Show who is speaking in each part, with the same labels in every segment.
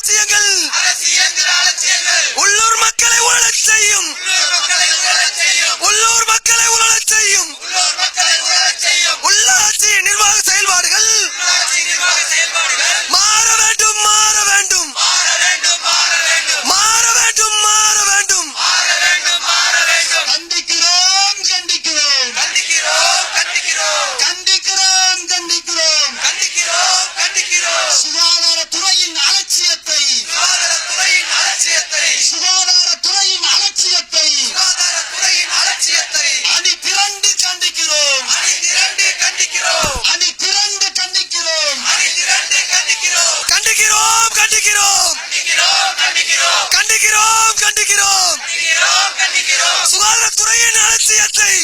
Speaker 1: அதிசயங்கள்
Speaker 2: கண்டிக்கிறோம். கண்டிக்கிறோம் கண்டிக்கிறோம். கண்டிக்கிறோம் சுகாதாரத்துறையின் அலட்சியத்தை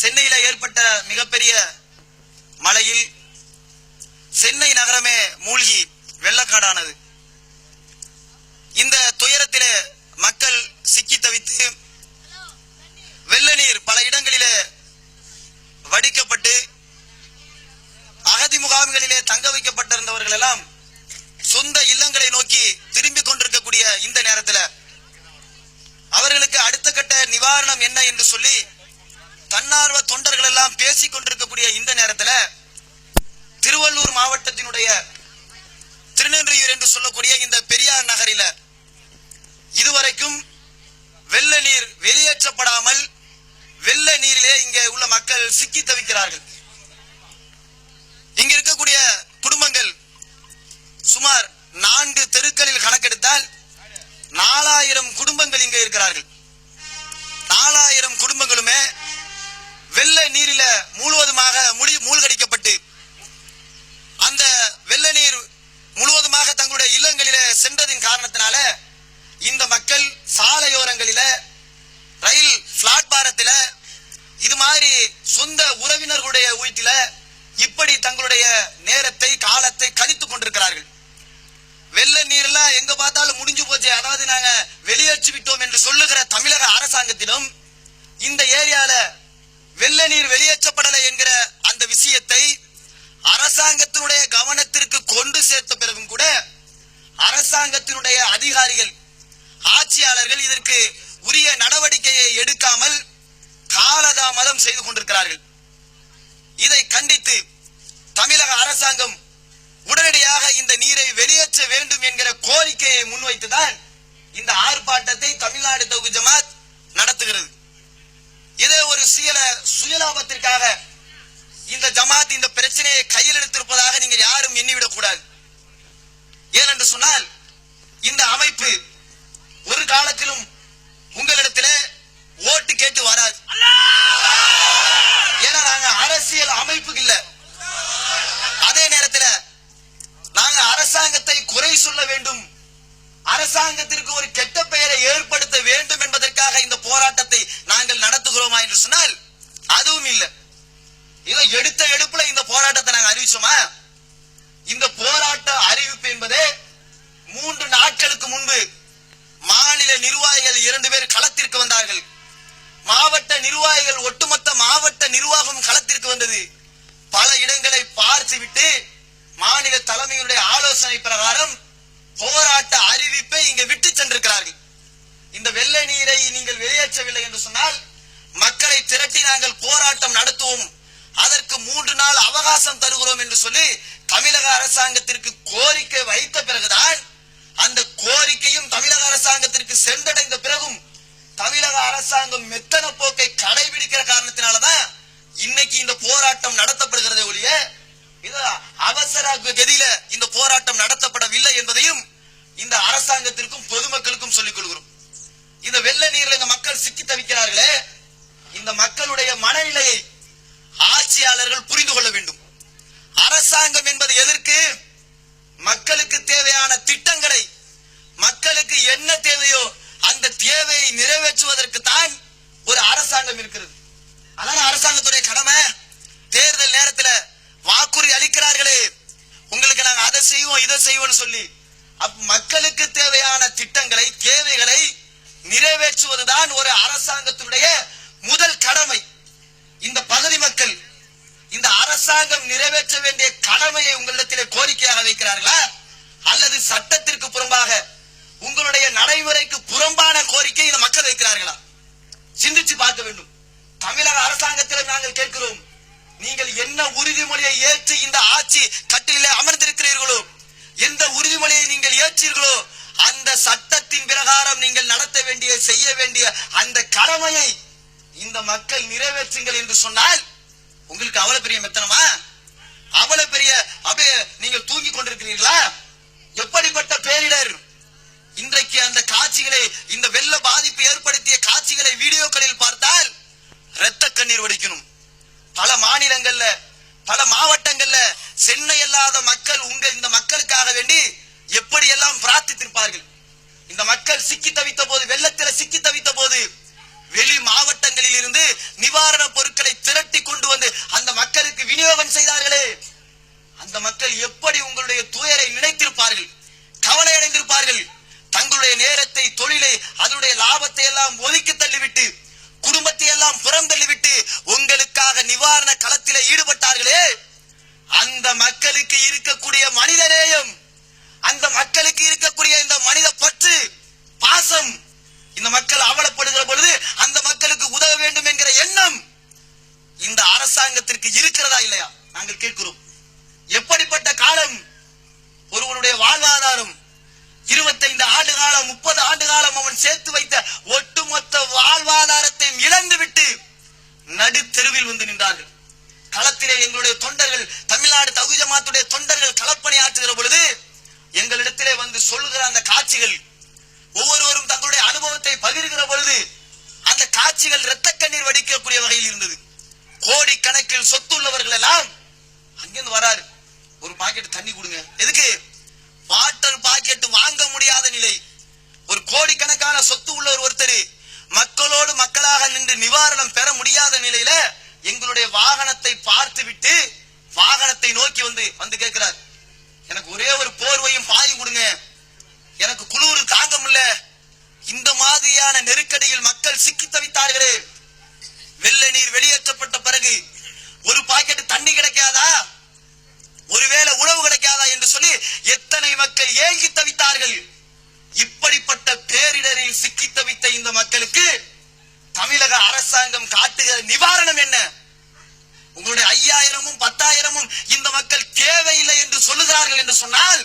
Speaker 2: சென்னையில ஏற்பட்ட மிகப்பெரிய மழையில் சென்னை நகரமே மூழ்கி வெள்ளக்காடானது. இந்த துயரத்திலே மக்கள் சிக்கி தவித்து வெள்ள நீர் பல இடங்களிலே வடிக்கப்பட்டு அகதி முகாம்களிலே தங்க வைக்கப்பட்டிருந்தவர்கள் எல்லாம் சொந்த இல்லங்களை நோக்கி திரும்பிக் கொண்டிருக்கக்கூடிய இந்த நேரத்தில் அவர்களுக்கு அடுத்த கட்ட நிவாரணம் என்ன என்று சொல்லி தன்னார்வ தொண்டர்கள் எல்லாம் பேசிக் கொண்டிருக்கக்கூடிய இந்த நேரத்தில் திருவள்ளூர் மாவட்டத்தினுடைய திருநெல்வேலி என்று சொல்லக்கூடிய இந்த பெரியார் நகரில இதுவரைக்கும் வெள்ள நீர் வெளியேற்றப்படாமல் வெள்ள நீரிலே இங்கே உள்ள மக்கள் சிக்கி தவிக்கிறார்கள். இங்க இருக்கக்கூடிய குடும்பங்கள் சுமார் நான்கு தெருக்களில் கணக்கெடுத்தால் நாலாயிரம் குடும்பங்கள் இங்கே இருக்கிறார்கள். நாலாயிரம் குடும்பங்களுமே வெள்ள நீரில முழுவதுமாக முடி மூழ்கடிக்கப்பட்டு அந்த வெள்ள நீர் முழுவதுமாக தங்களுடைய இல்லங்களில சென்றதின் காரணத்தினால இந்த மக்கள் சாலையோரங்களில ரயில் பிளாட்பாரத்தில இது மாதிரி சொந்த உறவினர்களுடைய வீட்டில இப்படி தங்களுடைய நேரத்தை காலத்தை கழித்துக் கொண்டிருக்கிறார்கள். வெள்ள நீர்லாம் எங்க பார்த்தாலும் முடிஞ்சு போச்சு. அதாவது நாங்க வெளியேற்றி விட்டோம் என்று சொல்லுகிற தமிழக அரசாங்கத்திலும் இந்த ஏரியால வெள்ள நீர் வெளியேற்றப்படலை என்கிற அந்த விஷயத்தை அரசாங்கத்தினுடைய கவனத்திற்கு கொண்டு சேர்த்த பிறகும் கூட அரசாங்கத்தினுடைய அதிகாரிகள் ஆட்சியாளர்கள் இதற்கு உரிய நடவடிக்கையை எடுக்காமல் காலதாமதம் செய்து கொண்டிருக்கிறார்கள். இதை கண்டித்து தமிழக அரசாங்கம் உடனடியாக இந்த நீரை வெளியேற்ற வேண்டும் என்கிற கோரிக்கையை முன்வைத்துதான் இந்த ஆர்ப்பாட்டத்தை தமிழ்நாடு தௌஹீத் ஜமாத் நடத்துகிறது. இதே ஒரு சுயல சுயலாபத்திற்காக இந்த ஜமாத் இந்த பிரச்சனையை கையில் எடுத்திருப்பதாக நீங்கள் யாரும் எண்ணிவிடக் கூடாது ஏனென்று சொன்னால் இந்த அமைப்பு ஒரு காலத்திலும் உங்களிடம் ஓட்டு கேட்டு வராது ஏன்னா நாங்க அரசியல் அமைப்பு இல்ல அதே நேரத்தில் நாங்க அரசாங்கத்தை குறை சொல்ல வேண்டும் அரசாங்கத்திற்கு ஒரு கெட்ட பெயரை ஏற்படுத்த வேண்டும் என்பதற்காக இந்த போராட்டத்தை நாங்கள் நடத்துகிறோமா என்று சொன்னால் அதுவும் இல்லை இதோ எடுத்த எடுப்புல இந்த போராட்டத்தை நாங்க அறிவிச்சோமா இந்த போராட்ட அறிவிப்பு என்பதே மூன்று நாட்களுக்கு முன்பு மாநில நிர்வாகிகள் இரண்டு பேர் களத்திற்கு வந்தார்கள் மாவட்ட நிர்வாகிகள் ஒட்டுமொத்த மாவட்ட நிர்வாகம் களத்திற்கு வந்தது பல இடங்களை பார்த்துவிட்டு மாநில தலைமையுடைய ஆலோசனை பிரகாரம் போராட்ட அறிவிப்பை இங்க விட்டு சென்றிருக்கிறார்கள் இந்த வெள்ள நீரை நீங்கள் வெளியேற்றவில்லை என்று சொன்னால் மக்களை திரட்டி நாங்கள் போராட்டம் நடத்துவோம். அதற்கு மூன்று நாள் அவகாசம் தருகிறோம் என்று சொல்லி தமிழக அரசாங்கத்திற்கு கோரிக்கை வைத்த பிறகுதான் அந்த கோரிக்கையும் தமிழக அரசாங்கத்திற்கு சென்றடைந்த பிறகும் தமிழக அரசாங்கம் மெத்தன போக்கை கடைபிடிக்கிற காரணத்தினாலதான் இன்னைக்கு இந்த போராட்டம் நடத்தப்படுகிறது ஒழிய இது அவசர கதியில இந்த போராட்டம் நடத்தப்படவில்லை என்பதையும் இந்த அரசாங்கத்திற்கும் பொதுமக்களுக்கும் சொல்லிக் கொள்கிறோம். இந்த வெள்ள நீர்ல இந்த மக்கள் சிக்கி தவிக்கிறார்களே இந்த மக்களுடைய மனநிலையை ஆட்சியாளர்கள் புரிந்து கொள்ள வேண்டும். அரசாங்கம் என்பது எதற்கு? மக்களுக்கு தேவையான திட்டங்களை மக்களுக்கு என்ன தேவையோ அந்த தேவையை நிறைவேற்றுவதற்கு தான் ஒரு அரசாங்கம் இருக்கிறது. அதான் அரசாங்கத்துடைய கடமை? தேர்தல் நேரத்தில் வாக்குறுதி அளிக்கிறார்களே உங்களுக்கு நாங்கள் அதை செய்வோம் இதை செய்வோம்னு சொல்லி. அப் மக்களுக்கு தேவையான திட்டங்களை தேவைகளை நிறைவேற்றுவதுதான் ஒரு அரசாங்கத்தினுடைய முதல் கடமை. இந்த பகுதி மக்கள் இந்த அரசாங்கம் நிறைவேற்ற வேண்டிய கடமையை உங்களிடத்திலே கோரிக்கையாக வைக்கிறார்களா? அல்லது சட்டத்திற்கு புறம்பாக உங்களுடைய நடைமுறைக்கு புறம்பான கோரிக்கை இந்த மக்கள் வைக்கிறார்களா? சிந்திச்சு பார்க்க வேண்டும். தமிழக அரசாங்கத்திலும் நாங்கள் கேட்கிறோம். நீங்கள் என்ன உறுதிமொழியை ஏற்று இந்த ஆட்சி கட்டிலே அமர்ந்திருக்கிறீர்களோ? எந்த உறுதிமொழியை நீங்கள் ஏற்றீர்களோ? அந்த சட்டத்தின் பிரகாரம் நீங்கள் நடத்த வேண்டிய செய்ய வேண்டிய அந்த கடமையை இந்த மக்கள் நிறைவேற்றுங்கள் என்று சொன்னால் உங்களுக்கு அவ்வளவு பெரிய மெத்தனமா? அவ்வளவு பெரிய அப்படியே நீங்கள் தூங்கி கொண்டிருக்கிறீர்களா? எப்படிப்பட்ட பேரிடர்? இன்றைக்கு அந்த காட்சிகளை இந்த வெள்ள பாதிப்பு ஏற்படுத்திய காட்சிகளை வீடியோக்களில் பார்த்தால் இரத்த கண்ணீர் வடிக்கணும். பல மாநிலங்கள்ல பல மாவட்டங்கள்ல சென்னை அல்லாத மக்கள் உங்க இந்த மக்களுக்காக வேண்டி எப்படியெல்லாம் பிரார்த்தித்திருப்பார்கள்? இந்த மக்கள் சிக்கி தவித்த போது வெள்ளத்தில் சிக்கி தவித்த போது வெளி மாவட்டங்களில் இருந்து நிவாரண பொருட்களை திரட்டி கொண்டு வந்து அந்த மக்களுக்கு விநியோகம் செய்தார்களே. அந்த மக்கள் எப்படி உங்களுடைய துயரை நினைத்திருப்பார்கள் கவலை அடைந்திருப்பார்கள் தங்களுடைய நேரத்தை தொழிலை அதனுடைய லாபத்தை எல்லாம் ஒதுக்கி தள்ளிவிட்டு குடும்பத்தை எல்லாம் புறம் தள்ளிவிட்டு உங்களுக்காக நிவாரண களத்திலே ஈடுபட்டார்களே. அந்த மக்களுக்கு இருக்கக்கூடிய மனிதநேயம் அந்த மக்களுக்கு இருக்கக்கூடிய இந்த மனித பற்று பாசம் இந்த மக்கள் அவலப்படுகிற பொழுது அந்த மக்களுக்கு உதவ வேண்டும் என்கிற எண்ணம் இந்த அரசாங்கத்திற்கு இருக்கிறதா இல்லையா? நாங்கள் கேட்கிறோம். எப்படிப்பட்ட காலம்? ஒருவனுடைய வாழ்வாதாரம். இருபத்தைந்து ஆண்டு காலம் முப்பது ஆண்டு காலம் அவன் சேர்த்து வைத்த ஒட்டுமொத்த வாழ்வாதாரத்தையும் இழந்து விட்டு வந்து நின்றார்கள். களத்திலே எங்களுடைய தொண்டர்கள் தமிழ்நாடு தகுதி ஜமாத்துடைய தொண்டர்கள் களப்பணி ஆற்றுகிற பொழுது எங்களிடத்திலே வந்து சொல்லுகிற அந்த காட்சிகள் ஒவ்வொருவரும் தங்களுடைய அனுபவத்தை பகிர்கிற பொழுது அந்த காட்சிகள் இரத்த கண்ணீர் வடிக்கக்கூடிய வகையில் இருந்தது. கோடி கணக்கில் சொத்துள்ளவர்கள் எல்லாம் அங்கிருந்து வராரு. ஒரு பாக்கெட் தண்ணி கொடுங்க. எதுக்கு? வாட்டர் பாக்கெட் வாங்க முடியாத நிலை. ஒரு கோடிக்கணக்கான சொத்து உள்ளவர் ஒருத்தர் மக்களோடு மக்களாக நின்று நிவாரணம் பெற முடியாத நிலையில எங்களுடைய வாகனத்தை பார்த்து விட்டு வாகனத்தை நோக்கி வந்து வந்து கேட்கிறார். எனக்கு ஒரே ஒரு போர்வையும் பாயும் கொடுங்க. எனக்கு குளிர் தாங்க முடியல இந்த மாதிரியான நெருக்கடியில் மக்கள் சிக்கி தவித்தார்களே வெள்ள நீர் வெளியேற்றப்பட்ட பிறகு ஒரு பாக்கெட் தண்ணி கிடைக்காதா? ஒருவேளை உணவு கிடைக்காதா என்று சொல்லி எத்தனை மக்கள் ஏங்கி தவித்தார்கள். இப்படிப்பட்ட பேரிடரில் சிக்கி தவித்த இந்த மக்களுக்கு தமிழக அரசாங்கம் காட்டுகிற நிவாரணம் என்ன? உங்களுடைய ஐயாயிரமும் பத்தாயிரமும் இந்த மக்கள் தேவையில்லை என்று சொல்லுகிறார்கள் என்று சொன்னால்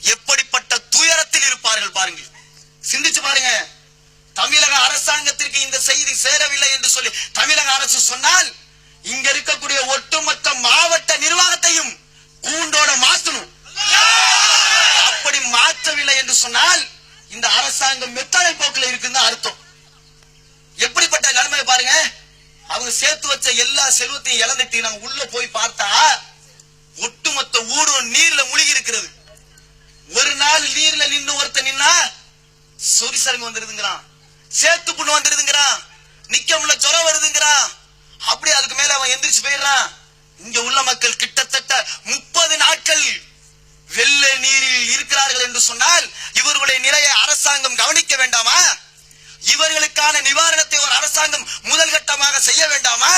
Speaker 2: எப்படிப்பட்ட துயரத்தில் இருப்பார்கள் பாருங்கள். சிந்திச்சு பாருங்க. தமிழக அரசாங்கத்திற்கு இந்த செய்தி சேரவில்லை என்று சொல்லி தமிழக அரசு சொன்னால் இங்க இருக்கக்கூடிய ஒட்டுமொத்த மாவட்ட நிர்வாகத்தையும் கூண்டோட மாத்தணும். அப்படி மாற்றவில்லை என்று சொன்னால் இந்த அரசாங்கம் மெத்தனை போக்கில் இருக்குன்னு அர்த்தம். எப்படிப்பட்ட நிலைமை பாருங்க. அவங்க சேர்த்து வச்ச எல்லா செல்வத்தையும் இழந்துட்டு நாங்க உள்ள போய் பார்த்தா ஒட்டுமொத்த ஊரும் நீர்ல முழுகி இருக்கிறது ஒரு நாள் நீர்ல நின்று ஒருத்தன் நின்னா சொரிசரங்கு வந்துருதுங்கிறான். சேத்து புண்ணு வந்துருதுங்கிறான். நிக்க முடியல ஜுரம் வருதுங்கிறான். அப்படி அதுக்கு மேல அவன் எந்திரிச்சு போயிடுறான். இங்க உள்ள மக்கள் கிட்டத்தட்ட முப்பது நாட்கள் வெள்ள நீரில் இருக்கிறார்கள் என்று சொன்னால் இவர்களுடைய நிலையை அரசாங்கம் கவனிக்க வேண்டாமா? இவர்களுக்கான நிவாரணத்தை ஒரு அரசாங்கம் முதல் கட்டமாக செய்ய வேண்டாமா?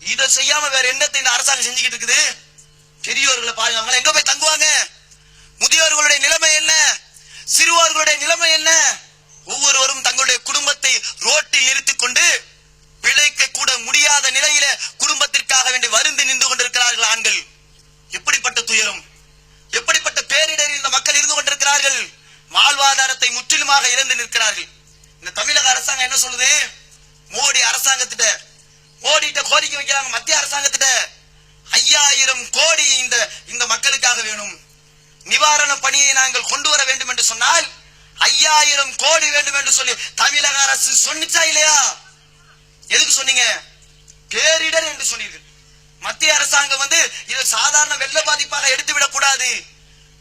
Speaker 2: இதை செய்யாம வேற என்னத்தை இந்த அரசாங்கம் செஞ்சுக்கிட்டு இருக்குது? பெரியவர்களை பாருங்க அவங்க எங்க போய் தங்குவாங்க? முதியோர்களுடைய நிலைமை என்ன? சிறுவர்களுடைய நிலைமை என்ன? ஒவ்வொருவரும் தங்களுடைய குடும்பத்தை ரோட்டில் நிறுத்திக் கொண்டு பிழைக்க கூட முடியாத நிலையில குடும்பத்திற்காக வேண்டி வருந்து நின்று கொண்டிருக்கிறார்கள் ஆண்கள். எப்படிப்பட்ட துயரம்? எப்படிப்பட்ட பேரிடரில் இந்த மக்கள் இருந்து கொண்டிருக்கிறார்கள்? வாழ்வாதாரத்தை முற்றிலுமாக இழந்து நிற்கிறார்கள். இந்த தமிழக அரசாங்கம் என்ன சொல்லுது? மோடி அரசாங்கத்திட்ட மோடிட்ட கோரிக்கை வைக்கிறாங்க மத்திய அரசாங்கத்திட்ட. ஐயாயிரம் கோடி இந்த இந்த மக்களுக்காக வேணும். நிவாரண பணியை நாங்கள் கொண்டு வர வேண்டும் என்று சொன்னால் ஐயாயிரம் கோடி வேண்டும் என்று சொல்லி தமிழக அரசு சொன்னிச்சா இல்லையா? எதுக்கு சொன்னீங்க? பேரிடர் என்று சொன்னீர்கள். மத்திய அரசாங்கம் வந்து இதை சாதாரண வெள்ள பாதிப்பாக எடுத்துவிடக் கூடாது.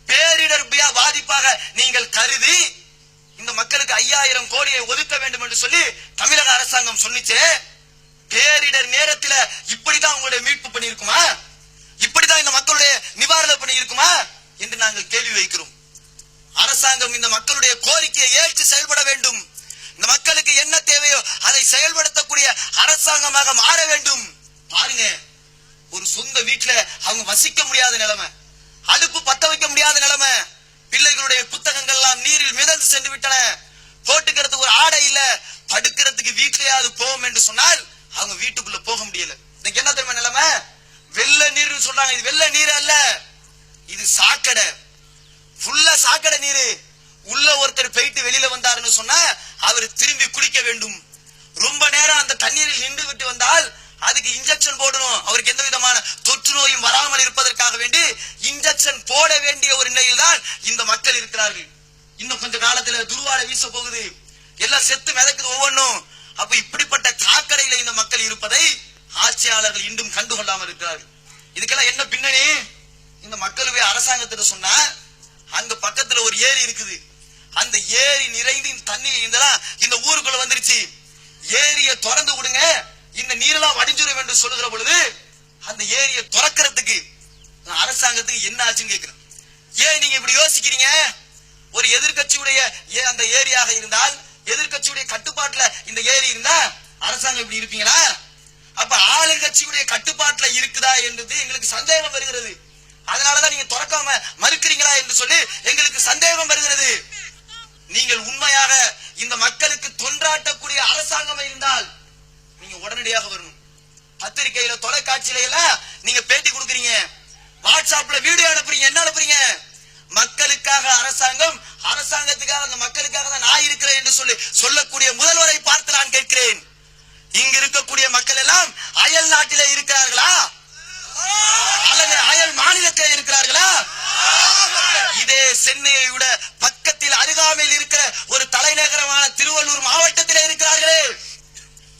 Speaker 2: பேரிடர் பாதிப்பாக நீங்கள் கருதி இந்த மக்களுக்கு ஐயாயிரம் கோடியை ஒதுக்க வேண்டும் என்று சொல்லி தமிழக அரசாங்கம் சொன்னிச்சே. பேரிடர் நேரத்துல இப்படிதான் உங்களுடைய மீட்பு பண்ணியிருக்குமா? இப்படிதான் இந்த மக்களுடைய நிவாரணம் பண்ணியிருக்குமா? என்று நாங்கள் கேள்வி வைக்கிறோம். அரசாங்கம் இந்த மக்களுடைய கோரிக்கையை ஏற்று செயல்பட வேண்டும். இந்த மக்களுக்கு என்ன தேவையோ அதை செயல்படுத்தக்கூடிய அரசாங்கமாக மாற வேண்டும். பாருங்க ஒரு சொந்த வீட்டுல அவங்க வசிக்க முடியாத நிலைமை அடுப்பு பத்த வைக்க முடியாத நிலைமை பிள்ளைகளுடைய புத்தகங்கள் எல்லாம் நீரில் மிதந்து சென்று விட்டன போட்டுக்கிறதுக்கு ஒரு ஆடை இல்ல படுக்கிறதுக்கு வீட்டிலேயாவது போவோம் என்று சொன்னால் அவங்க வீட்டுக்குள்ள போக முடியல. இன்னைக்கு என்ன தெரியுமா நிலைமை? வெள்ள நீர்னு சொல்றாங்க. இது வெள்ள நீர் அல்ல இது சாக்கடை. ஃபுல்லா சாக்கடை நீர். உள்ள ஒருத்தர் போயிட்டு வெளியில வந்தாருன்னு சொன்னா அவர் திரும்பி குளிக்க வேண்டும். ரொம்ப நேரம் அந்த தண்ணீரில் நின்று விட்டு வந்தால் அதுக்கு இன்ஜெக்ஷன் போடணும். அவருக்கு எந்த விதமான தொற்று நோயும் வராமல் இருப்பதற்காக வேண்டி இன்ஜெக்ஷன் போட வேண்டிய ஒரு நிலையில் தான் இந்த மக்கள் இருக்கிறார்கள். இன்னும் கொஞ்ச காலத்துல துருவாட வீச போகுது. எல்லாம் செத்து மிதக்குது ஒவ்வொன்றும். அப்ப இப்படிப்பட்ட சாக்கடையில இந்த மக்கள் இருப்பதை ஆட்சியாளர்கள் இன்னும் கண்டுகொள்ளாமல் இருக்கிறார்கள். இதுக்கெல்லாம் என்ன பின்னணி? இந்த மக்களுமே அரசாங்கத்திட்ட சொன்னா அங்க பக்கத்துல ஒரு ஏரி இருக்குது. அந்த ஏரி நிறைந்து தண்ணீர் தண்ணி இந்த ஊருக்குள்ள வந்துருச்சு. ஏரியை திறந்து விடுங்க. இந்த நீரெல்லாம் வடிஞ்சிடும் என்று சொல்லுகிற பொழுது அந்த ஏரியை திறக்கிறதுக்கு அரசாங்கத்துக்கு என்ன ஆச்சுன்னு கேட்கிறேன். ஏன் நீங்க இப்படி யோசிக்கிறீங்க? ஒரு எதிர்க்கட்சியுடைய ஏ- அந்த ஏரியாக இருந்தால் எதிர்க்கட்சியுடைய கட்டுப்பாட்டுல இந்த ஏரி இருந்தா அரசாங்கம் இப்படி இருப்பீங்களா? அப்ப ஆளுங்கட்சியுடைய கட்டுப்பாட்டுல இருக்குதா என்றது எங்களுக்கு சந்தேகம் வருகிறது. அதனாலதான் நீங்க திறக்காம மறுக்கிறீங்களா என்று சொல்லி எங்களுக்கு சந்தேகம் வருகிறது. நீங்கள் உண்மையாக இந்த மக்களுக்கு தொன்றாட்டக்கூடிய அரசாங்கம் இருந்தால் நீங்க உடனடியாக வரணும். பத்திரிகையில தொலைக்காட்சியில எல்லாம் நீங்க பேட்டி கொடுக்குறீங்க. வாட்ஸ்அப்ல வீடியோ அனுப்புறீங்க. என்ன அனுப்புறீங்க? மக்களுக்காக அரசாங்கம் அரசாங்கத்துக்காக அந்த மக்களுக்காக தான் நான் இருக்கிறேன் என்று சொல்லி சொல்லக்கூடிய முதல்வரை பார்த்து நான் கேட்கிறேன். இங்க இருக்கக்கூடிய மக்கள் எல்லாம் அயல் நாட்டிலே இருக்கிறார்களா? அல்லது அயல் மாநிலத்தில் இருக்கிறார்களா? இதே சென்னையை விட பக்கத்தில் அருகாமையில் இருக்கிற ஒரு தலைநகரமான திருவள்ளூர் மாவட்டத்தில் இருக்கிறார்களே.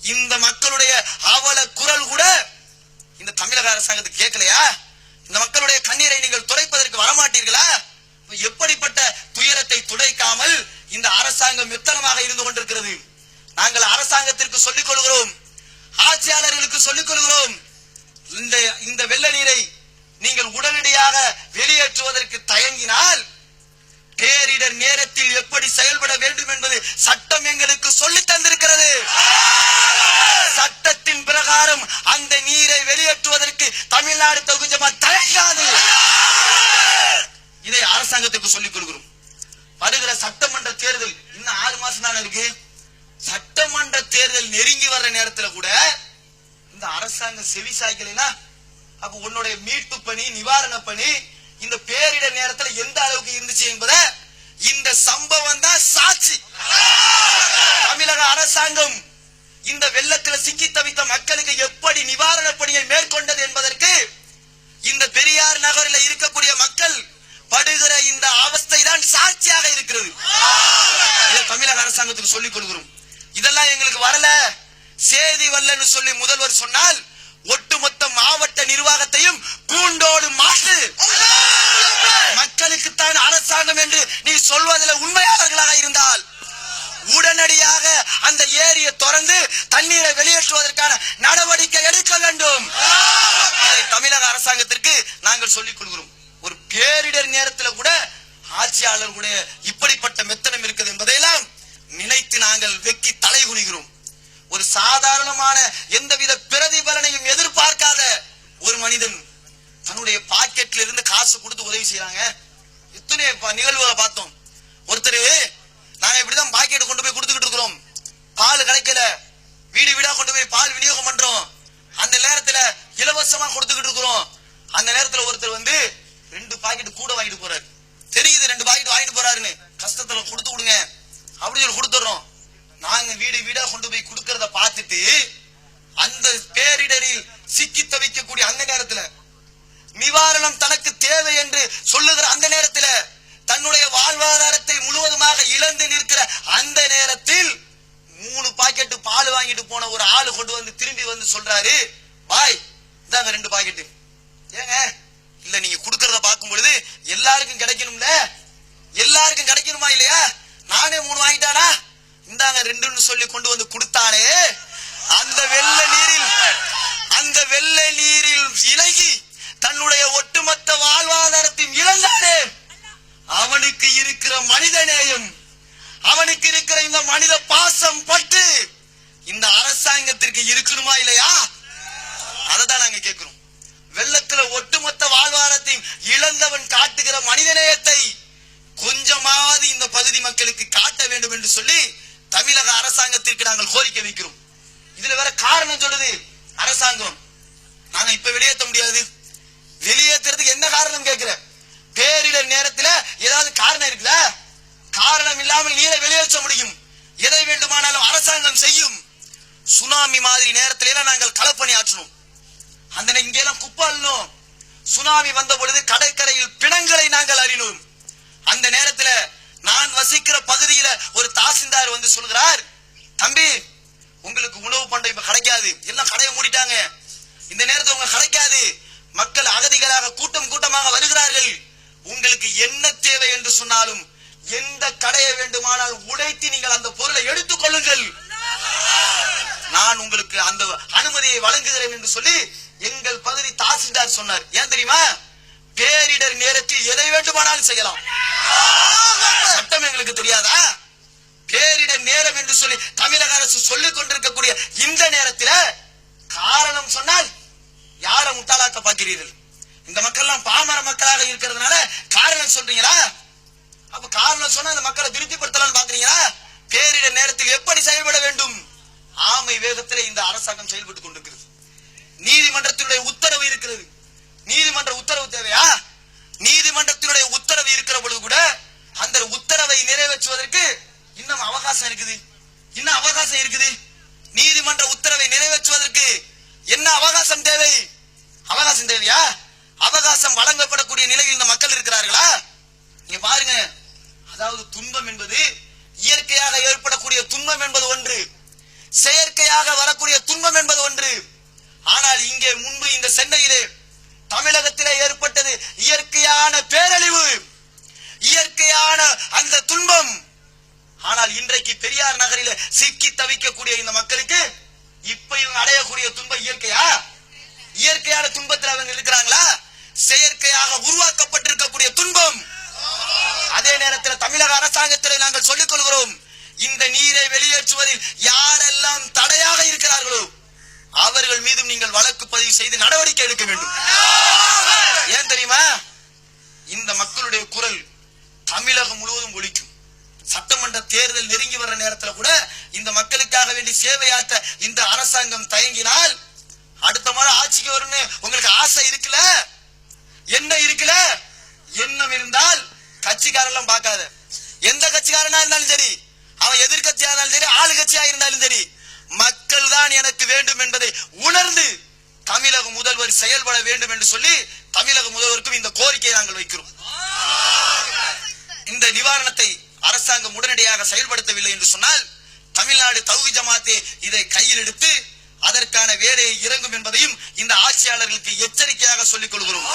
Speaker 2: இந்த மக்களுடைய அவல குரல் கூட இந்த தமிழக அரசாங்கத்துக்கு கேட்கலையா? இந்த மக்களுடைய கண்ணீரை நீங்கள் துடைப்பதற்கு வரமாட்டீர்களா? எப்படிப்பட்ட துயரத்தை துடைக்காமல் இந்த அரசாங்கம் மெத்தனமாக இருந்து கொண்டிருக்கிறது? நாங்கள் அரசாங்கத்திற்கு சொல்லிக் கொள்கிறோம். ஆட்சியாளர்களுக்கு சொல்லிக் கொள்கிறோம். இந்த இந்த வெள்ள நீரை நீங்கள் உடனடியாக வெளியேற்றுவதற்கு தயங்கினால் பேரிடர் நேரத்தில் எப்படி செயல்பட வேண்டும் என்பது சட்டம் எங்களுக்கு சொல்லி தந்திருக்கிறது. சட்டத்தின் பிரகாரம் அந்த நீரை வெளியேற்றுவதற்கு தமிழ்நாடு தொகுஜமா தயங்காது. இதை அரசாங்கத்துக்கு சொல்லிக் கொடுக்கிறோம். வருகிற சட்டமன்ற தேர்தல் இன்னும் ஆறு மாசம் தானே இருக்கு. சட்டமன்ற தேர்தல் நெருங்கி வர்ற நேரத்தில் கூட இந்த அரசாங்கம் செவி சாய்க்கலைன்னா அப்ப உன்னுடைய மீட்பு பணி நிவாரண பணி இந்த பேரிடர் நேரத்துல எந்த அளவுக்கு இருந்துச்சு என்பத இந்த சம்பவம் தான் சாட்சி. தமிழக அரசாங்கம் இந்த வெள்ளத்துல சிக்கி தவித்த மக்களுக்கு எப்படி நிவாரண பணியை மேற்கொண்டது என்பதற்கு இந்த பெரியார் நகரில் இருக்கக்கூடிய மக்கள் படுகிற இந்த அவஸ்தை தான் சாட்சியாக இருக்கிறது. தமிழக அரசாங்கத்துக்கு சொல்லிக் கொள்கிறோம் இதெல்லாம் எங்களுக்கு வரல. சேதி வல்லன்னு சொல்லி முதல்வர் சொன்னால் ஒட்டுமொத்த மாவட்ட நிர்வாகத்தையும் கூண்டோடு மாற்று. மக்களுக்குத்தான் அரசாங்கம் என்று நீ சொல்வதில் உண்மையாளர்களாக இருந்தால் உடனடியாக அந்த ஏரியை திறந்து தண்ணீரை வெளியேற்றுவதற்கான நடவடிக்கை எடுக்க வேண்டும். தமிழக அரசாங்கத்திற்கு நாங்கள் சொல்லிக் கொள்கிறோம். ஒரு பேரிடர் நேரத்தில் கூட ஆட்சியாளர்களுடைய இப்படிப்பட்ட மெத்தனம் இருக்குது என்பதையெல்லாம் நினைத்து நாங்கள் வெக்கி தலை குனிகிறோம். ஒரு சாதாரணமான எந்தவித பிரதிபலனையும் எதிர்பார்க்காத ஒரு மனிதன் தன்னுடைய பாக்கெட்ல இருந்து காசு கொடுத்து உதவி செய்யறாங்க இத்தனை நிகழ்வுகளை பார்த்தோம். ஒருத்தர் நாங்க இப்படிதான் பாக்கெட் கொண்டு போய் கொடுத்துக்கிட்டு இருக்கிறோம். பால் கிடைக்கல. வீடு வீடா கொண்டு போய் பால் விநியோகம் பண்றோம். அந்த நேரத்துல இலவசமா கொடுத்துக்கிட்டு இருக்கிறோம். அந்த நேரத்துல ஒருத்தர் வந்து ரெண்டு பாக்கெட் கூட வாங்கிட்டு போறாரு. தெரியுது ரெண்டு பாக்கெட் வாங்கிட்டு போறாருன்னு. கஷ்டத்துல கொடுத்து விடுங்க அப்படின்னு சொல்லி கொடுத்துடுறோம். நாங்க வீடு வீடா கொண்டு போய் கொடுக்கறத பார்த்துட்டு அந்த பேரிடரில் சிக்கி தவிக்கக்கூடிய அந்த நேரத்துல நிவாரணம் தனக்கு தேவை என்று சொல்லுகிற அந்த நேரத்தில் தன்னுடைய வாழ்வாதாரத்தை முழுவதுமாக இழந்து நிற்கிற அந்த நேரத்தில் மூணு பாக்கெட்டு பால் வாங்கிட்டு போன ஒரு ஆளு கொண்டு வந்து திரும்பி வந்து சொல்றாரு பாய் இந்தாங்க ரெண்டு பாக்கெட்டு. ஏங்க இல்ல நீங்க கொடுக்கறத பார்க்கும் பொழுது எல்லாருக்கும் கிடைக்கணும்ல? எல்லாருக்கும் கிடைக்கணுமா இல்லையா? நானே மூணு வாங்கிட்டானா? இந்தாங்க ரெண்டுன்னு சொல்லி கொண்டு வந்து கொடுத்தானே அந்த வெள்ள நீரில் அந்த வெள்ள நீரில் இலகி தன்னுடைய ஒட்டுமொத்த வாழ்வாதாரத்தையும் இழந்தானே அவனுக்கு இருக்கிற மனித நேயம் அவனுக்கு இருக்கிற இந்த மனித பாசம் பட்டு இந்த அரசாங்கத்திற்கு இருக்கணுமா இல்லையா? அதை தான் நாங்க கேட்கிறோம். வெள்ளத்துல ஒட்டுமொத்த வாழ்வாதாரத்தையும் இழந்தவன் காட்டுகிற மனிதநேயத்தை கொஞ்சமாவது இந்த பகுதி மக்களுக்கு காட்ட வேண்டும் என்று சொல்லி தமிழக அரசாங்கத்திற்கு நாங்கள் கோரிக்கை வைக்கிறோம். இதுல வேற காரணம் சொல்லுது அரசாங்கம். நாங்க இப்ப வெளியேற்ற முடியாது. வெளியேற்றுறதுக்கு என்ன காரணம் கேட்கிறேன் பேரிடர் நேரத்துல ஏதாவது காரணம் இருக்குல்ல காரணம் இல்லாமல் நீரை வெளியேற்ற முடியும். எதை வேண்டுமானாலும் அரசாங்கம் செய்யும். சுனாமி மாதிரி நேரத்துல எல்லாம் நாங்கள் களப்பணி ஆற்றணும் அந்த இங்க எல்லாம் குப்பாளணும் சுனாமி வந்த பொழுது கடற்கரையில் பிணங்களை நாங்கள் அறினோம் அந்த நேரத்துல வசிக்கிற பகுதியில ஒரு தாசில்தார் வந்து சொல்கிறார் தம்பி உங்களுக்கு உணவு பண்டை இப்ப கிடைக்காது. எல்லாம் கடையை மூடிட்டாங்க. இந்த நேரத்தில் உங்க கிடைக்காது. மக்கள் அகதிகளாக கூட்டம் கூட்டமாக வருகிறார்கள். உங்களுக்கு என்ன தேவை என்று சொன்னாலும் எந்த கடையை வேண்டுமானால் உடைத்து நீங்கள் அந்த பொருளை எடுத்துக் கொள்ளுங்கள். நான் உங்களுக்கு அந்த அனுமதியை வழங்குகிறேன் என்று சொல்லி எங்கள் பகுதி தாசில்தார் சொன்னார். ஏன் தெரியுமா? பேரிடர் நேரத்தில் எதை வேண்டுமானாலும் செய்யலாம். சட்டம் எங்களுக்கு தெரியாதா? பேரிடர் நேரம் என்று சொல்லி தமிழக அரசு சொல்லிக் கொண்டிருக்கக்கூடிய இந்த நேரத்தில் காரணம் சொன்னால் யாரை முட்டாளாக்க பார்க்கிறீர்கள்? இந்த மக்கள்லாம் பாமர மக்களாக இருக்கிறதுனால காரணம் சொல்றீங்களா? அப்ப காரணம் சொன்னா அந்த மக்களை திருப்திப்படுத்தலாம்னு பாக்குறீங்களா பேரிடர் நேரத்தில் எப்படி செயல்பட வேண்டும்? ஆமை வேகத்திலே இந்த அரசாங்கம் செயல்பட்டுக் கொண்டிருக்கிறது. நீதிமன்றத்தினுடைய உத்தரவு இருக்கிறது. நீதிமன்ற உத்தரவு தேவையா? நீதிமன்றத்தினுடைய உத்தரவு இருக்கிற பொழுது கூட அந்த உத்தரவை நிறைவேற்றுவதற்கு இன்னும் அவகாசம் இருக்குது. இன்னும் அவகாசம் இருக்குது. நீதிமன்ற உத்தரவை நிறைவேற்றுவதற்கு என்ன அவகாசம் தேவை? அவகாசம் தேவையா? அவகாசம் வழங்கப்படக்கூடிய நிலையில் இந்த மக்கள் இருக்கிறார்களா? நீங்க பாருங்க. அதாவது துன்பம் என்பது இயற்கையாக ஏற்படக்கூடிய துன்பம் என்பது ஒன்று. செயற்கையாக வரக்கூடிய துன்பம் என்பது ஒன்று. ஆனால் இங்கே முன்பு இந்த சென்னையிலே தமிழகத்திலே ஏற்பட்டது இயற்கையான பேரழிவு இயற்கையான அந்த துன்பம். ஆனால் இன்றைக்கு பெரியார் நகரில சிக்கி தவிக்கக்கூடிய இந்த மக்களுக்கு இப்ப இவங்க அடையக்கூடிய துன்பம் இயற்கையா? இயற்கையான துன்பத்தில் அவங்க இருக்கிறாங்களா? செயற்கையாக உருவாக்கப்பட்டிருக்கக்கூடிய துன்பம். அதே நேரத்தில் தமிழக அரசாங்கத்தில் நாங்கள் சொல்லிக் கொள்கிறோம் இந்த நீரை வெளியேற்றுவதில் யாரெல்லாம் தடையாக இருக்கிறார்களோ அவர்கள் மீதும் நீங்கள் வழக்கு பதிவு செய்து நடவடிக்கை எடுக்க வேண்டும். ஏன் தெரியுமா? இந்த மக்களுடைய குரல் தமிழகம் முழுவதும் ஒழிக்கும் சட்டமன்ற தேர்தல் நெருங்கி வர்ற நேரத்தில் கூட இந்த மக்களுக்காக வேண்டி சேவையாற்ற இந்த அரசாங்கம் தயங்கினால் அடுத்த முறை ஆட்சிக்கு வரும்னு உங்களுக்கு ஆசை இருக்குல்ல? என்ன இருக்குல்ல? எண்ணம் இருந்தால் கட்சிக்காரெல்லாம் பார்க்காத. எந்த கட்சிக்காரனா இருந்தாலும் சரி அவன் எதிர்கட்சியா இருந்தாலும் சரி ஆளு கட்சியா இருந்தாலும் சரி மக்கள் தான் எனக்கு வேண்டும் என்பதை உணர்ந்து தமிழக முதல்வர் செயல்பட வேண்டும் என்று சொல்லி தமிழக முதல்வருக்கும் இந்த கோரிக்கையை நாங்கள் வைக்கிறோம். இந்த நிவாரணத்தை அரசாங்கம் உடனடியாக செயல்படுத்தவில்லை என்று சொன்னால் தமிழ்நாடு தகுதி ஜமாத்தே இதை கையில் எடுத்து அதற்கான வேலையை இறங்கும் என்பதையும் இந்த ஆட்சியாளர்களுக்கு எச்சரிக்கையாக சொல்லிக் கொள்கிறோம்.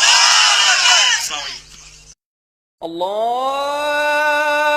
Speaker 3: அல்லாஹ்